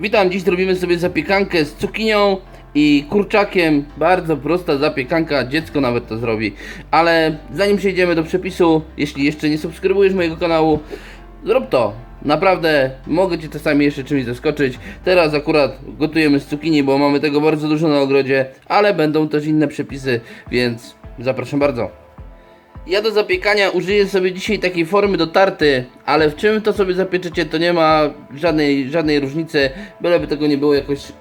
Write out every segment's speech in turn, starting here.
Witam, dziś robimy sobie zapiekankę z cukinią i kurczakiem. Bardzo prosta zapiekanka, dziecko nawet to zrobi. Ale zanim przejdziemy do przepisu, jeśli jeszcze nie subskrybujesz mojego kanału, zrób to. Naprawdę mogę Cię czasami jeszcze czymś zaskoczyć. Teraz akurat gotujemy z cukinii, bo mamy tego bardzo dużo na ogrodzie, ale będą też inne przepisy, więc zapraszam bardzo. Ja do zapiekania użyję sobie dzisiaj takiej formy do tarty, ale w czym to sobie zapieczecie to nie ma żadnej, żadnej różnicy, byleby tego nie było jakoś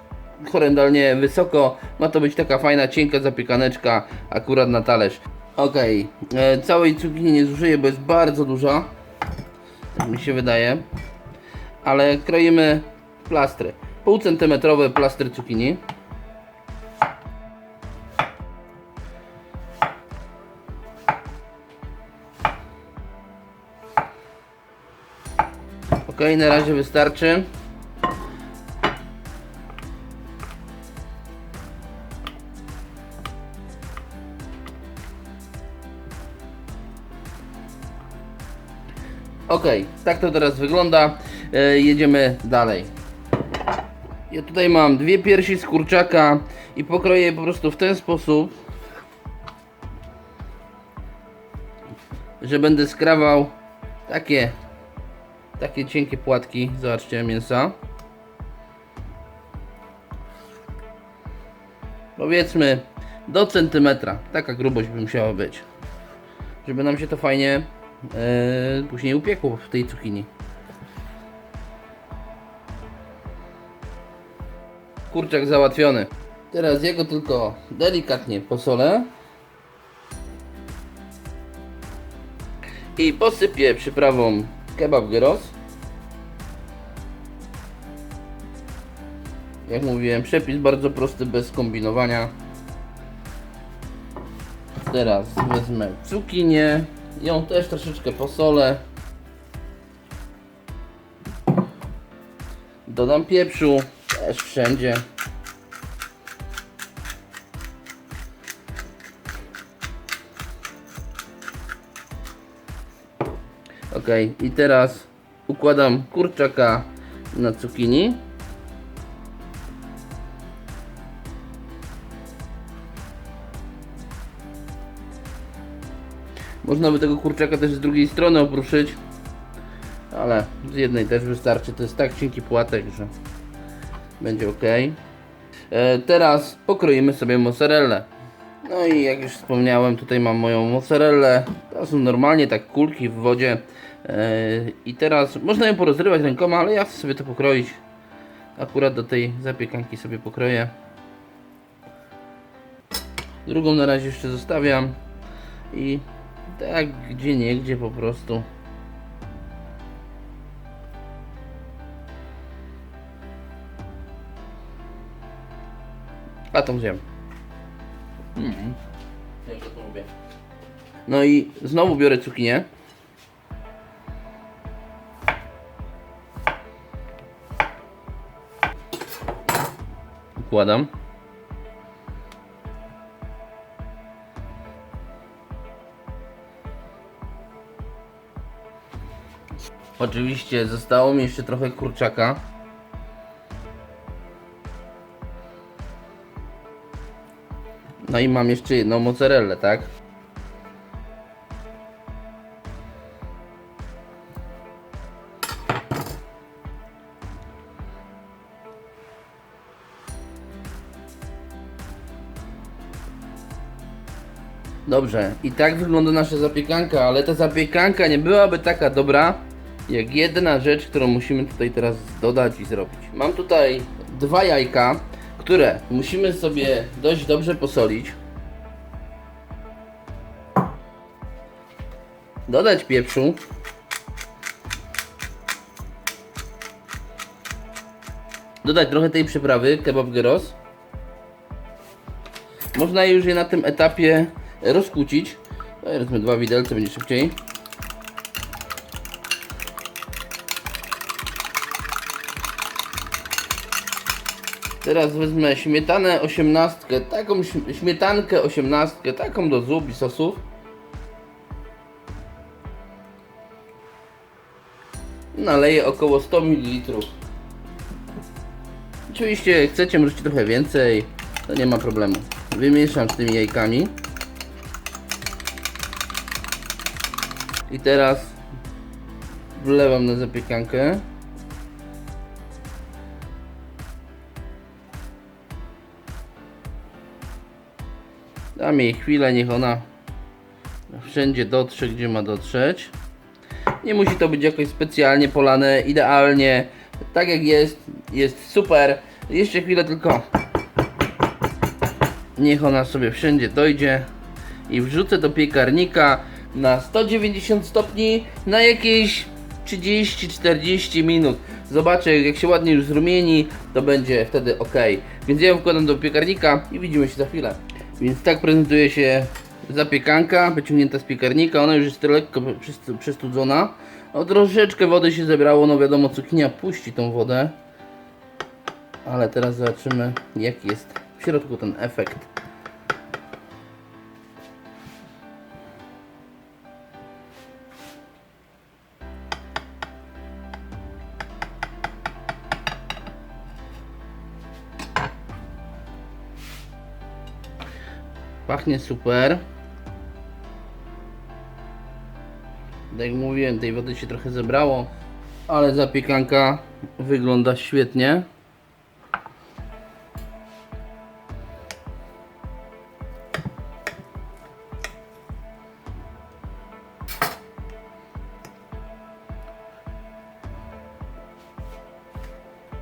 horrendalnie wysoko, ma to być taka fajna, cienka zapiekaneczka akurat na talerz. Okej, e, całej cukinii nie zużyję, bo jest bardzo duża, tak mi się wydaje, ale kroimy plastry, pół centymetrowe plastry cukinii. Ok, na razie wystarczy. Ok, tak to teraz wygląda. E, jedziemy dalej. Ja tutaj mam dwie piersi z kurczaka i pokroję je po prostu w ten sposób, że będę skrawał takie takie cienkie płatki, zobaczcie, mięsa. Powiedzmy do centymetra, taka grubość by musiała być. Żeby nam się to fajnie e, później upiekło w tej cukinii. Kurczak załatwiony. Teraz jego tylko delikatnie posolę. I posypię przyprawą kebab gyros. Jak mówiłem, przepis bardzo prosty, bez kombinowania. Teraz wezmę cukinię, ją też troszeczkę posolę. Dodam pieprzu, też wszędzie. Ok, i teraz układam kurczaka na cukinii. Można by tego kurczaka też z drugiej strony opruszyć, ale z jednej też wystarczy. To jest tak cienki płatek, że będzie ok. E, teraz pokroimy sobie mozzarellę. No i jak już wspomniałem, tutaj mam moją mozzarellę. To są normalnie tak kulki w wodzie. Yy, I teraz można ją porozrywać rękoma, ale ja chcę sobie to pokroić. Akurat do tej zapiekanki sobie pokroję. Drugą na razie jeszcze zostawiam. I tak gdzie nie gdzie po prostu. A tą zjem. Mhm. Ja to lubię. No i znowu biorę cukinię. Układam. Oczywiście zostało mi jeszcze trochę kurczaka. No i mam jeszcze jedną mozzarellę, tak? Dobrze, i tak wygląda nasza zapiekanka, ale ta zapiekanka nie byłaby taka dobra, jak jedna rzecz, którą musimy tutaj teraz dodać i zrobić. Mam tutaj dwa jajka, które musimy sobie dość dobrze posolić. Dodać pieprzu. Dodać trochę tej przyprawy, kebab gyros. Można już je na tym etapie rozkucić. No, Wezmę dwa widelce, będzie szybciej. Teraz wezmę śmietanę osiemnastkę, taką śm- śmietankę osiemnastkę, taką do zup i sosów. Naleję około 100 ml. Oczywiście jak chcecie możecie trochę więcej, to nie ma problemu. Wymieszam z tymi jajkami. I teraz wlewam na zapiekankę. Dam jej chwilę, niech ona wszędzie dotrze, gdzie ma dotrzeć. Nie musi to być jakoś specjalnie polane, idealnie, tak jak jest, jest super. Jeszcze chwilę tylko. Niech ona sobie wszędzie dojdzie i wrzucę do piekarnika na 190 stopni na jakieś 30-40 minut. Zobaczę, jak się ładnie już zrumieni, to będzie wtedy ok. Więc ja ją wkładam do piekarnika i widzimy się za chwilę. Więc tak prezentuje się zapiekanka wyciągnięta z piekarnika. Ona już jest lekko przestudzona. No troszeczkę wody się zebrało, no wiadomo cukinia puści tą wodę. Ale teraz zobaczymy jaki jest w środku ten efekt. Pachnie super. Tak jak mówiłem, tej wody się trochę zebrało, ale zapiekanka wygląda świetnie.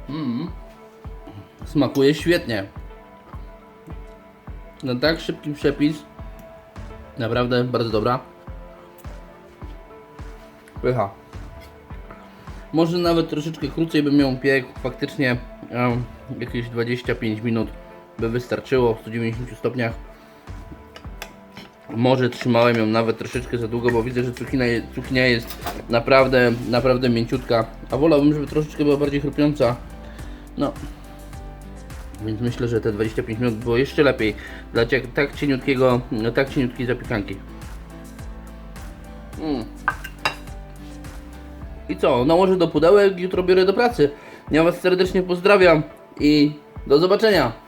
Mm. Smakuje świetnie. No tak, szybki przepis. Naprawdę bardzo dobra. Pycha. Może nawet troszeczkę krócej bym ją piekł. Faktycznie em, jakieś 25 minut by wystarczyło w 190 stopniach. Może trzymałem ją nawet troszeczkę za długo, bo widzę, że cukinia jest naprawdę, naprawdę mięciutka. A wolałbym, żeby troszeczkę była bardziej chrupiąca. No, więc myślę, że te 25 minut było jeszcze lepiej dla tak cieniutkiego, tak cieniutkiej zapiekanki. Mm. I co? Nałożę do pudełek, jutro biorę do pracy. Ja Was serdecznie pozdrawiam i do zobaczenia.